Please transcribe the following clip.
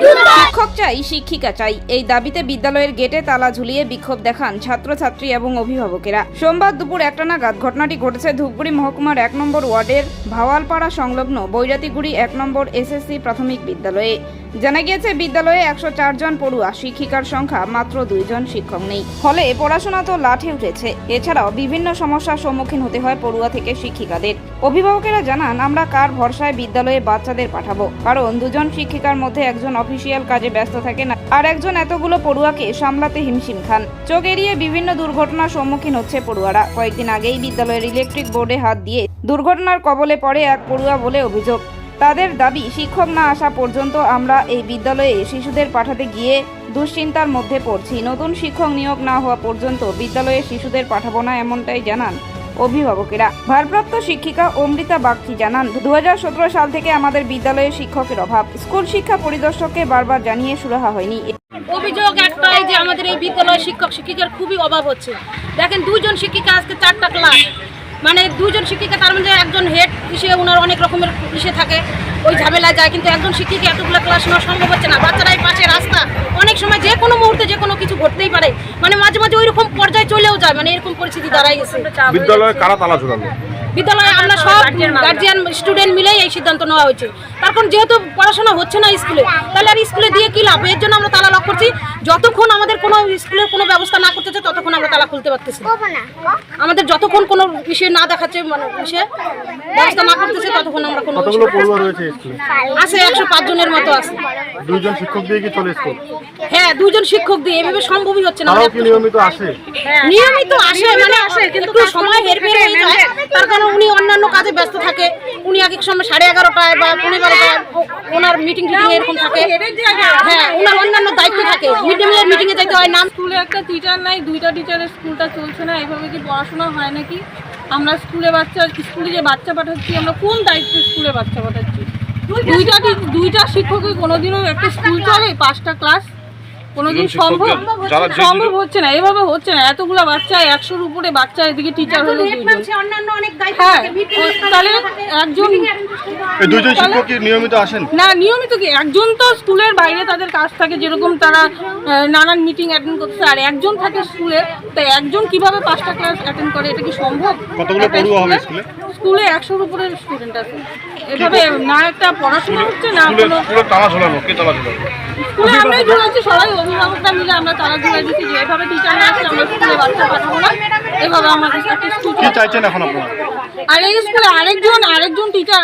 goodbye শিক্ষক চাই, শিক্ষিকা চাই। এই দাবিতে বিদ্যালয়ের গেটে তালা ঝুলিয়ে বিক্ষোভ দেখান ছাত্রছাত্রী এবং অভিভাবকেরা। সোমবার দুপুর একটা নাগাদ ঘটনাটি ঘটেছে ধূপগুড়ি মহকুমার এক নম্বর ওয়ার্ডের ভাওয়ালপাড়া সংলগ্ন বৈরাতিগুড়ি এক নম্বর এসএসসি প্রাথমিক বিদ্যালয়ে। জানা গিয়েছে, বিদ্যালয়ে একশো জন পড়ুয়া, শিক্ষিকার সংখ্যা মাত্র দুইজন শিক্ষক নেই। ফলে পড়াশোনা তো লাঠে উঠেছে। এছাড়াও বিভিন্ন সমস্যার সম্মুখীন হতে হয় পড়ুয়া থেকে শিক্ষিকাদের। অভিভাবকেরা জানান, আমরা কার ভরসায় বিদ্যালয়ে বাচ্চাদের পাঠাবো? কারণ দুজন শিক্ষিকার মধ্যে একজন অফিসিয়াল কাজে ব্যস্ত থাকেন। আর একজন এতগুলো পড়ুয়াকে সামলাতে হিমশিম খান। চোখ এড়িয়ে বিভিন্ন দুর্ঘটনার সম্মুখীন হচ্ছে পড়ুয়ারা। কয়েকদিন আগেই বিদ্যালয়ের ইলেকট্রিক বোর্ডে হাত দিয়ে দুর্ঘটনার কবলে পড়ে এক পড়ুয়া বলে অভিযোগ। তাদের দাবি, শিক্ষক না আসা পর্যন্ত আমরা এই বিদ্যালয়ে শিশুদের পাঠাতে গিয়ে দুশ্চিন্তার মধ্যে পড়ছি। নতুন শিক্ষক নিয়োগ না হওয়া পর্যন্ত বিদ্যালয়ে শিশুদের পাঠাবো না এমনটাই জানান অভিভাবকেরা। ভারপ্রাপ্ত শিক্ষিকা অমৃতা বাগচি জানান দু সাল থেকে আমাদের বিদ্যালয়ে শিক্ষকের অভাব। স্কুল শিক্ষা পরিদর্শককে বারবার জানিয়ে সুরাহা হয়নি। অভিযোগ একটাই যে আমাদের এই বিদ্যালয়ে শিক্ষক শিক্ষিকার খুবই অভাব হচ্ছে। দেখেন, দুজন শিক্ষিকা আজকে চারটা ক্লাস মানে দুজন শিক্ষিকা, তার মধ্যে একজন হেড ইসে ওনার অনেক রকমের ইসে থাকে, ওই ঝামেলা যায়, কিন্তু একজন শিক্ষিকা এতগুলো ক্লাস নেওয়া সম্ভব হচ্ছে না। বাচ্চারা পাশে রাস্তা, অনেক সময় যে কোনো মুহূর্তে যে কোনো কিছু ঘটতেই পারে। মানে মাঝে মাঝে ওই রকম পর্যায়ে চলেও যায় মানে এরকম পরিস্থিতি দাঁড়ায় গেছে। বিদ্যালয়ে কারা তালা ঝুলালো? বিদ্যালয়ে আমরা সব গার্জিয়ান স্টুডেন্ট মিলেই এই সিদ্ধান্ত নেওয়া হয়েছে। তার কারণ যেহেতু পড়াশোনা হচ্ছে না স্কুলে তাহলে আর স্কুলে দিয়ে কি লাভ? এর জন্য আমরা তালা করছি। যতক্ষণ আমাদের কোনো স্কুলের কোনো ব্যবস্থা না করতেছে ততক্ষণ আমরা তালা খুলতে পারতেছি আমাদের যতক্ষণ কোনো বিষয় না দেখাচ্ছে মানে বিষয়ে ব্যবস্থা না করতেছে ততক্ষণ আমরা কোনো আছে একশো পাঁচ জনের মতো আছে। দুইজন শিক্ষক দিয়ে কি চলে স্কুল? হ্যাঁ দুজন শিক্ষক দিয়ে এভাবে সম্ভবই হচ্ছে না। আমাদের কি নিয়মিত আসে? নিয়মিত আসে মানে আসে কিন্তু সময় হেরফের হয়ে যায় তার কারণ অন্যান্য কাজে ব্যস্ত থাকে। উনি এক এক সময় সাড়ে এগারোটায় বা পনেরো বারোটায় ওনার মিটিং টিটিং এরকম থাকে। হ্যাঁ ওনার অন্যান্য দায়িত্ব থাকে। মিড ডে মিলের মিটিংয়ে যেতে হয় নাম স্কুলে একটা টিচার নাই দুইটা টিচারের স্কুলটা চলছে না। এইভাবে কি পড়াশোনা হয় নাকি? আমরা স্কুলে বাচ্চা স্কুলে যে বাচ্চা পাঠাচ্ছি আমরা কোন দায়িত্বে স্কুলে বাচ্চা পাঠাচ্ছি? দুইটা দুইটা শিক্ষকের কোনোদিনও একটা স্কুল চলে পাঁচটা ক্লাস কোনোদিন সম্ভব সম্ভব হচ্ছে না এভাবে হচ্ছে না। এতগুলো বাচ্চা একশোর উপরে বাচ্চা এদিকে টিচার হলো দুইজন। অন্যান্য অনেক দায়িত্ব হ্যাঁ তাহলে। একজন এই শিক্ষক কি নিয়মিত আসেন? না নিয়মিত কি? একজন তো স্কুলের বাইরে তাদের কাজ থাকে যেরকম তারা নানান মিটিং অ্যাটেন্ড করছে আর একজন থাকে স্কুলে তাই একজন কীভাবে পাঁচটা ক্লাস অ্যাটেন্ড করে এটা কি সম্ভব? কতগুলো পড়ুয়া হবে স্কুলে- একশোর উপরে স্টুডেন্ট আছে। এভাবে না একটা পড়াশোনা হচ্ছে না কোনো স্কুলে সবাই অভিভাবকরা মিলে আমরা তারা ঝুলাই দিচ্ছি যে এভাবে আসলে আমরা স্কুলে বাচ্চা পাঠাবো না। এভাবে আমাদের একটা স্কুল চাইছেন এখন আপনারা? আর এই স্কুলে আরেকজন আরেকজন টিচার